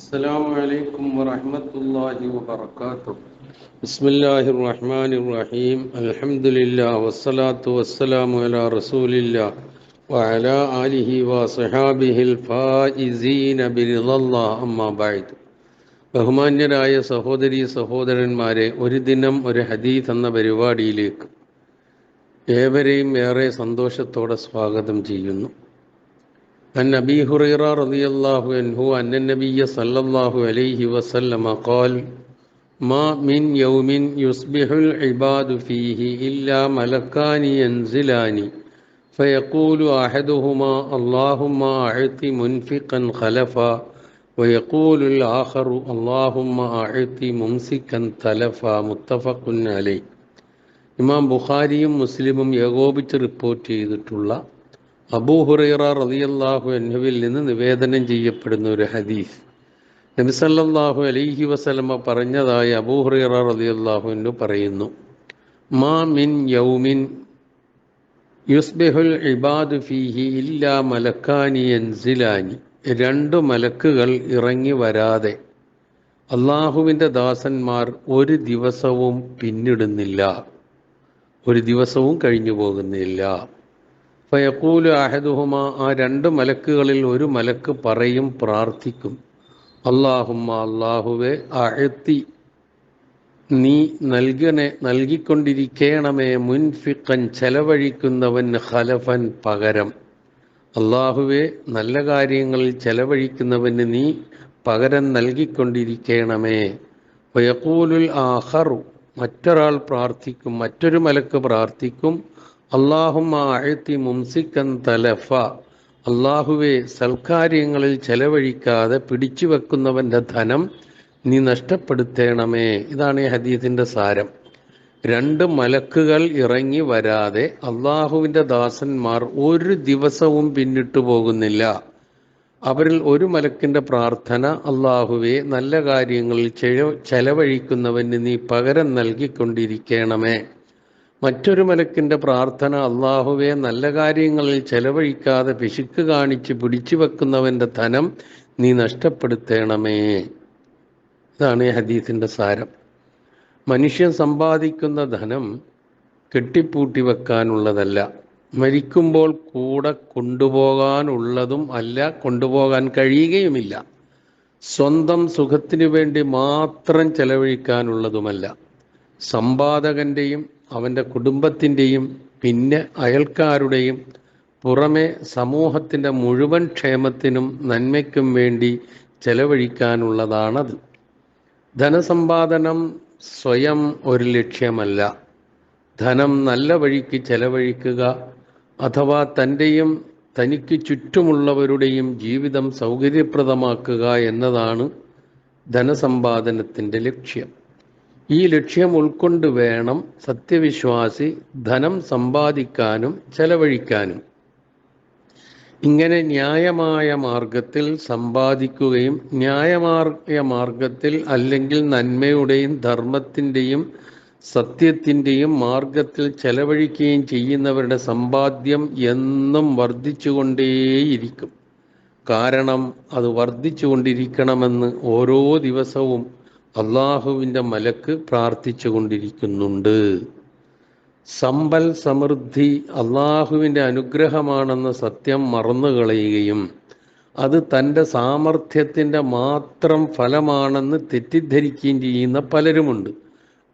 السلام عليكم ورحمة الله وبركاته بسم الله الرحمن الرحيم الحمد لله والصلاة والسلام على رسول الله وعلى آله وصحابه الفائزين برضا الله أما بعد ബഹുമാന്യരായ സഹോദരി സഹോദരന്മാരെ ഒരു ദിനം ഒരു ഹദീസ് എന്ന പരിപാടിയിലേക്ക് ഏവരെയും ഏറെ സന്തോഷത്തോടെ സ്വാഗതം ചെയ്യുന്നു عن أبي هريرة رضي الله عنه أن النبي صلى الله عليه وسلم قال ما من يوم يصبح العباد فيه إلا ملكان ينزلان فيقول أحدهما اللهم أعط منفقا خلفا ويقول الآخر اللهم أعط ممسكا تلفا متفق عليه ഇമാം ബുഖാരിയും മുസ്ലിമും ഏകോപിച്ച് റിപ്പോർട്ട് ചെയ്തിട്ടുള്ള അബൂഹുറൈറ റതിയല്ലാഹു അൻഹുവിൽ നിന്ന് നിവേദനം ചെയ്യപ്പെടുന്ന ഒരു ഹദീസ്. നബിസല്ലാഹു അലൈഹി വസലമ പറഞ്ഞതായി അബൂഹുറൈറ റതിയല്ലാഹു എന്ന് പറയുന്നു. മാ മിൻ യൗമിൻ യുസ്ബിഹുൽ ഇബാദു ഫീഹി ഇല്ലാ മലക്കാനി എൻസിലാനി രണ്ട് മലക്കുകൾ ഇറങ്ങി വരാതെ അള്ളാഹുവിന്റെ ദാസന്മാർ ഒരു ദിവസവും പിന്നിടുന്നില്ല. ഒരു ദിവസവും കഴിഞ്ഞു പോകുന്നില്ല. ഫയക്കൂലു അഹദുഹുമ ആ രണ്ട് മലക്കുകളിൽ ഒരു മലക്ക് പറയും പ്രാർത്ഥിക്കും. അള്ളാഹുമ്മ അള്ളാഹുവെ അഴത്തി നീ നൽകണേ നൽകിക്കൊണ്ടിരിക്കണമേ മുൻഫിക്കൻ ചെലവഴിക്കുന്നവൻ ഖലഫൻ പകരം. അള്ളാഹുവെ നല്ല കാര്യങ്ങളിൽ ചെലവഴിക്കുന്നവന് നീ പകരം നൽകിക്കൊണ്ടിരിക്കണമേ. വയക്കൂലുൽ ആഹറു മറ്റൊരാൾ പ്രാർത്ഥിക്കും മറ്റൊരു മലക്ക് പ്രാർത്ഥിക്കും. അള്ളാഹുമ്മ അഴത്തി മുംസിക്കൻ തലഫ. അള്ളാഹുവെ സൽക്കാര്യങ്ങളിൽ ചെലവഴിക്കാതെ പിടിച്ചു വെക്കുന്നവന്റെ ധനം നീ നഷ്ടപ്പെടുത്തേണമേ. ഇതാണ് ഈ ഹദീസിന്റെ സാരം. രണ്ട് മലക്കുകൾ ഇറങ്ങി വരാതെ അള്ളാഹുവിന്റെ ദാസന്മാർ ഒരു ദിവസവും പിന്നിട്ടു പോകുന്നില്ല. അവരിൽ ഒരു മലക്കിന്റെ പ്രാർത്ഥന അള്ളാഹുവെ നല്ല കാര്യങ്ങളിൽ ചെലവഴിക്കുന്നവന് നീ പകരം നൽകിക്കൊണ്ടിരിക്കണമേ. മറ്റൊരു മലക്കിന്റെ പ്രാർത്ഥന അള്ളാഹുവെ നല്ല കാര്യങ്ങളിൽ ചെലവഴിക്കാതെ പിശുക്ക് കാണിച്ച് പിടിച്ചു വെക്കുന്നവന്റെ ധനം നീ നഷ്ടപ്പെടുത്തേണമേ. ഇതാണ് ഈ ഹദീസിന്റെ സാരം. മനുഷ്യൻ സമ്പാദിക്കുന്ന ധനം കെട്ടിപ്പൂട്ടി വെക്കാനുള്ളതല്ല. മരിക്കുമ്പോൾ കൂടെ കൊണ്ടുപോകാനുള്ളതും അല്ല കൊണ്ടുപോകാൻ കഴിയുകയുമില്ല. സ്വന്തം സുഖത്തിനു വേണ്ടി മാത്രം ചെലവഴിക്കാനുള്ളതുമല്ല. സമ്പാദകന്റെയും അവന്റെ കുടുംബത്തിന്റെയും പിന്നെ അയൽക്കാരുടെയും പുറമെ സമൂഹത്തിന്റെ മുഴുവൻ ക്ഷേമത്തിനും നന്മയ്ക്കും വേണ്ടി ചെലവഴിക്കാനുള്ളതാണത്. ധനസമ്പാദനം സ്വയം ഒരു ലക്ഷ്യമല്ല. ധനം നല്ല വഴിക്ക് ചെലവഴിക്കുക അഥവാ തന്റെയും തനിക്ക് ചുറ്റുമുള്ളവരുടെയും ജീവിതം സൗകര്യപ്രദമാക്കുക എന്നതാണ് ധനസമ്പാദനത്തിന്റെ ലക്ഷ്യം. ഈ ലക്ഷ്യം ഉൾക്കൊണ്ട് വേണം സത്യവിശ്വാസി ധനം സമ്പാദിക്കാനും ചെലവഴിക്കാനും. ഇങ്ങനെ ന്യായമായ മാർഗത്തിൽ സമ്പാദിക്കുകയും ന്യായമായ മാർഗത്തിൽ അല്ലെങ്കിൽ നന്മയുടെയും ധർമ്മത്തിന്റെയും സത്യത്തിന്റെയും മാർഗത്തിൽ ചെലവഴിക്കുകയും ചെയ്യുന്നവരുടെ സമ്പാദ്യം എന്നും വർദ്ധിച്ചുകൊണ്ടേയിരിക്കും. കാരണം അത് വർദ്ധിച്ചുകൊണ്ടിരിക്കണമെന്ന് ഓരോ ദിവസവും അള്ളാഹുവിന്റെ മലക്ക് പ്രാർത്ഥിച്ചു കൊണ്ടിരിക്കുന്നുണ്ട്. സമ്പൽ സമൃദ്ധി അള്ളാഹുവിന്റെ അനുഗ്രഹമാണെന്ന സത്യം മറന്നു കളയുകയും അത് തന്റെ സാമർഥ്യത്തിന്റെ മാത്രം ഫലമാണെന്ന് തെറ്റിദ്ധരിക്കുകയും ചെയ്യുന്ന പലരുമുണ്ട്.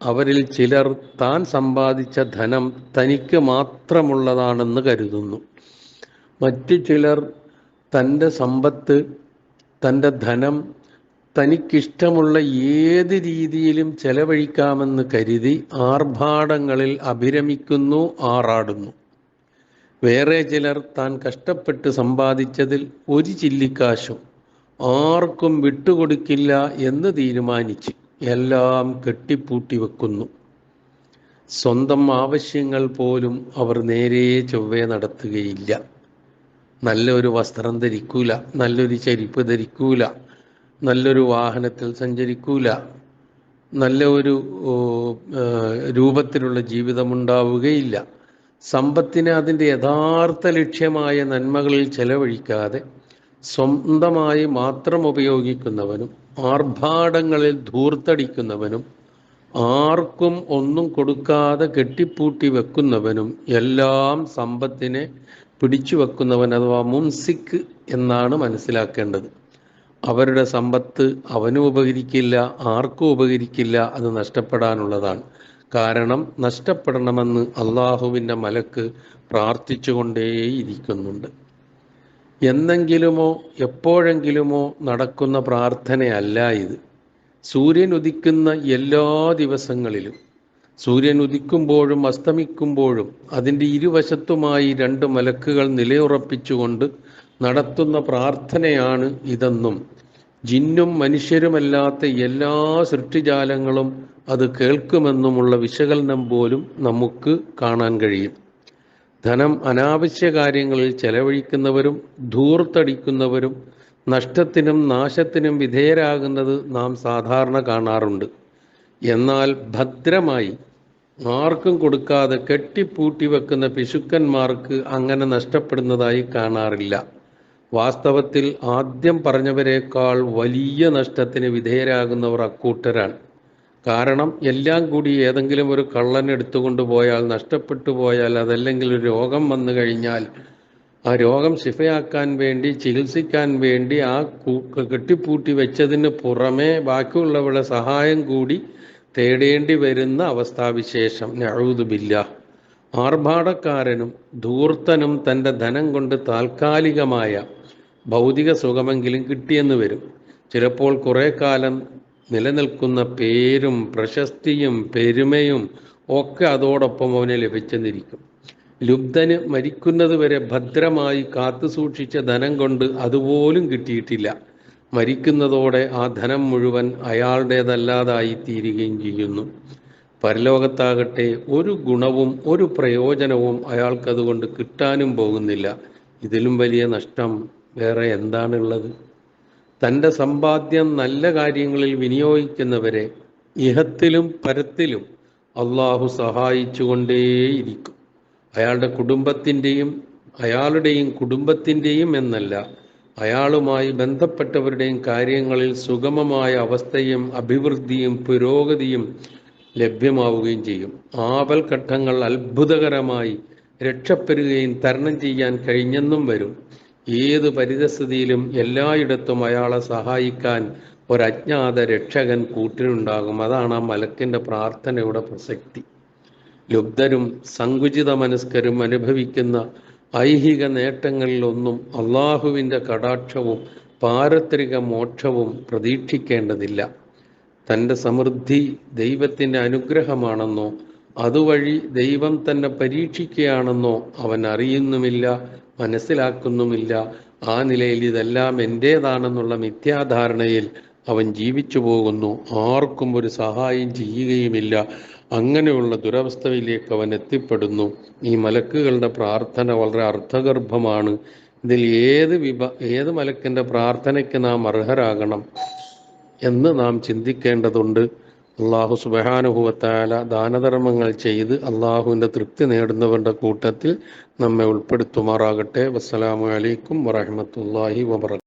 അവരിൽ ചിലർ താൻ സമ്പാദിച്ച ധനം തനിക്ക് മാത്രമുള്ളതാണെന്ന് കരുതുന്നു. മറ്റു ചിലർ തന്റെ സമ്പത്ത് തന്റെ ധനം തനിക്കിഷ്ടമുള്ള ഏത് രീതിയിലും ചെലവഴിക്കാമെന്ന് കരുതി ആർഭാടങ്ങളിൽ അഭിരമിക്കുന്നു ആറാടുന്നു. വേറെ ചിലർ താൻ കഷ്ടപ്പെട്ട് സമ്പാദിച്ചതിൽ ഒരു ചില്ലിക്കാശും ആർക്കും വിട്ടുകൊടുക്കില്ല എന്ന് തീരുമാനിച്ച് എല്ലാം കെട്ടിപ്പൂട്ടി വെക്കുന്നു. സ്വന്തം ആവശ്യങ്ങൾ പോലും അവർ നേരെ ചൊവ്വേ നടത്തുകയില്ല. നല്ലൊരു വസ്ത്രം ധരിക്കൂല നല്ലൊരു ചെരുപ്പ് ധരിക്കൂല നല്ലൊരു വാഹനത്തിൽ സഞ്ചരിക്കൂല. നല്ല ഒരു രൂപത്തിലുള്ള ജീവിതമുണ്ടാവുകയില്ല. സമ്പത്തിനെ അതിന്റെ യഥാർത്ഥ ലക്ഷ്യമായ നന്മകളിൽ ചെലവഴിക്കാതെ സ്വന്തമായി മാത്രം ഉപയോഗിക്കുന്നവനും ആർഭാടങ്ങളിൽ ധൂർത്തടിക്കുന്നവനും ആർക്കും ഒന്നും കൊടുക്കാതെ കെട്ടിപ്പൂട്ടി വെക്കുന്നവനും എല്ലാം സമ്പത്തിനെ പിടിച്ചു വെക്കുന്നവൻ അഥവാ മുംസിക്ക് എന്നാണ് മനസ്സിലാക്കേണ്ടത്. അവരുടെ സമ്പത്ത് അവനും ഉപകരിക്കില്ല ആർക്കും ഉപകരിക്കില്ല അത് നഷ്ടപ്പെടാനുള്ളതാണ്. കാരണം നഷ്ടപ്പെടണമെന്ന് അള്ളാഹുവിന്റെ മലക്ക് പ്രാർത്ഥിച്ചുകൊണ്ടേയിരിക്കുന്നുണ്ട്. എന്നെങ്കിലുമോ എപ്പോഴെങ്കിലുമോ നടക്കുന്ന പ്രാർത്ഥനയല്ല ഇത്. സൂര്യൻ ഉദിക്കുന്ന എല്ലാ ദിവസങ്ങളിലും സൂര്യൻ ഉദിക്കുമ്പോഴും അസ്തമിക്കുമ്പോഴും അതിന്റെ ഇരുവശത്തുമായി രണ്ട് മലക്കുകൾ നിലയുറപ്പിച്ചുകൊണ്ട് നടത്തുന്ന പ്രാർത്ഥനയാണ് ഇതെന്നും ജിന്നും മനുഷ്യരുമല്ലാത്ത എല്ലാ സൃഷ്ടിജാലങ്ങളും അത് കേൾക്കുമെന്നുമുള്ള വിശകലനം പോലും നമുക്ക് കാണാൻ കഴിയും. ധനം അനാവശ്യ കാര്യങ്ങളിൽ ചെലവഴിക്കുന്നവരും ധൂർത്തടിക്കുന്നവരും നഷ്ടത്തിനും നാശത്തിനും വിധേയരാകുന്നത് നാം സാധാരണ കാണാറുണ്ട്. എന്നാൽ ഭദ്രമായി ആർക്കും കൊടുക്കാതെ കെട്ടിപ്പൂട്ടി വെക്കുന്ന പിശുക്കന്മാർക്ക് അങ്ങനെ നഷ്ടപ്പെടുന്നതായി കാണാറില്ല. വാസ്തവത്തിൽ ആദ്യം പറഞ്ഞവരെക്കാൾ വലിയ നഷ്ടത്തിന് വിധേയരാകുന്നവർ അക്കൂട്ടരാണ്. കാരണം എല്ലാം കൂടി ഏതെങ്കിലും ഒരു കള്ളൻ എടുത്തുകൊണ്ട് പോയാൽ നഷ്ടപ്പെട്ടു പോയാൽ അതല്ലെങ്കിൽ ഒരു രോഗം വന്നു കഴിഞ്ഞാൽ ആ രോഗം ശിഫയാക്കാൻ വേണ്ടി ചികിത്സിക്കാൻ വേണ്ടി ആ കെട്ടിപ്പൂട്ടി വെച്ചതിന് പുറമേ ബാക്കിയുള്ളവരുടെ സഹായം കൂടി തേടേണ്ടി വരുന്ന അവസ്ഥാവിശേഷം. നഴുതുമില്ല ആർഭാടക്കാരനും ധൂർത്തനും തന്റെ ധനം കൊണ്ട് താൽക്കാലികമായ ഭൗതിക സുഖമെങ്കിലും കിട്ടിയെന്ന് വരും. ചിലപ്പോൾ കുറേ കാലം നിലനിൽക്കുന്ന പേരും പ്രശസ്തിയും പെരുമയും ഒക്കെ അതോടൊപ്പം അവനെ ലഭിച്ചെന്നിരിക്കും. ലുബ്ധന് മരിക്കുന്നത് വരെ ഭദ്രമായി കാത്തു സൂക്ഷിച്ച ധനം കൊണ്ട് അതുപോലും കിട്ടിയിട്ടില്ല. മരിക്കുന്നതോടെ ആ ധനം മുഴുവൻ അയാളുടേതല്ലാതായി തീരുകയും ചെയ്യുന്നു. പരലോകത്താകട്ടെ ഒരു ഗുണവും ഒരു പ്രയോജനവും അയാൾക്കതുകൊണ്ട് കിട്ടാനും പോകുന്നില്ല. ഇതിലും വലിയ നഷ്ടം വേറെ എന്താണുള്ളത്? തന്റെ സമ്പാദ്യം നല്ല കാര്യങ്ങളിൽ വിനിയോഗിക്കുന്നവരെ ഇഹത്തിലും പരത്തിലും അള്ളാഹു സഹായിച്ചുകൊണ്ടേയിരിക്കും. അയാളുടെ കുടുംബത്തിന്റെയും അയാളുടെയും കുടുംബത്തിന്റെയും എന്നല്ല അയാളുമായി ബന്ധപ്പെട്ടവരുടെയും കാര്യങ്ങളിൽ സുഗമമായ അവസ്ഥയും അഭിവൃദ്ധിയും പുരോഗതിയും ലഭ്യമാവുകയും ചെയ്യും. ആപൽഘട്ടങ്ങൾ അത്ഭുതകരമായി രക്ഷപ്പെടുകയും തരണം ചെയ്യാൻ കഴിഞ്ഞെന്നും വരും. ഏത് പരിതസ്ഥിതിയിലും എല്ലായിടത്തും അയാളെ സഹായിക്കാൻ ഒരജ്ഞാത രക്ഷകൻ കൂട്ടിനുണ്ടാകും അതാണ് ആ മലക്കിന്റെ പ്രാർത്ഥനയുടെ പ്രസക്തി. ലുബ്ധരും സങ്കുചിത മനസ്കരും അനുഭവിക്കുന്ന ഐഹിക നേട്ടങ്ങളിലൊന്നും അള്ളാഹുവിന്റെ കടാക്ഷവും പാരത്രിക മോക്ഷവും പ്രതീക്ഷിക്കേണ്ടതില്ല. തന്റെ സമൃദ്ധി ദൈവത്തിന്റെ അനുഗ്രഹമാണെന്നോ അതുവഴി ദൈവം തന്നെ പരീക്ഷിക്കുകയാണെന്നോ അവൻ അറിയുന്നുമില്ല. മനസ്സിലാക്കുന്നുമില്ല. ആ നിലയിൽ ഇതെല്ലാം എന്റേതാണെന്നുള്ള മിഥ്യാധാരണയിൽ അവൻ ജീവിച്ചു പോകുന്നു. ആർക്കും ഒരു സഹായം ചെയ്യുകയുമില്ല. അങ്ങനെയുള്ള ദുരവസ്ഥയിലേക്ക് അവൻ എത്തിപ്പെടുന്നു. ഈ മലക്കുകളുടെ പ്രാർത്ഥന വളരെ അർത്ഥഗർഭമാണ് ഇതിൽ ഏത് വിഭ ഏത് മലക്കിന്റെ പ്രാർത്ഥനയ്ക്ക് നാം അർഹരാകണം എന്ന് നാം ചിന്തിക്കേണ്ടതുണ്ട്. അള്ളാഹു സുബഹാനുഭവത്താല ദാനധർമ്മങ്ങൾ ചെയ്ത് അള്ളാഹുവിന്റെ തൃപ്തി നേടുന്നവരുടെ കൂട്ടത്തിൽ നമ്മെ ഉൾപ്പെടുത്തുമാറാകട്ടെ. വസ്സലാമു അലൈക്കും വറഹമത്തല്ലാഹി വബർക്കാത്തു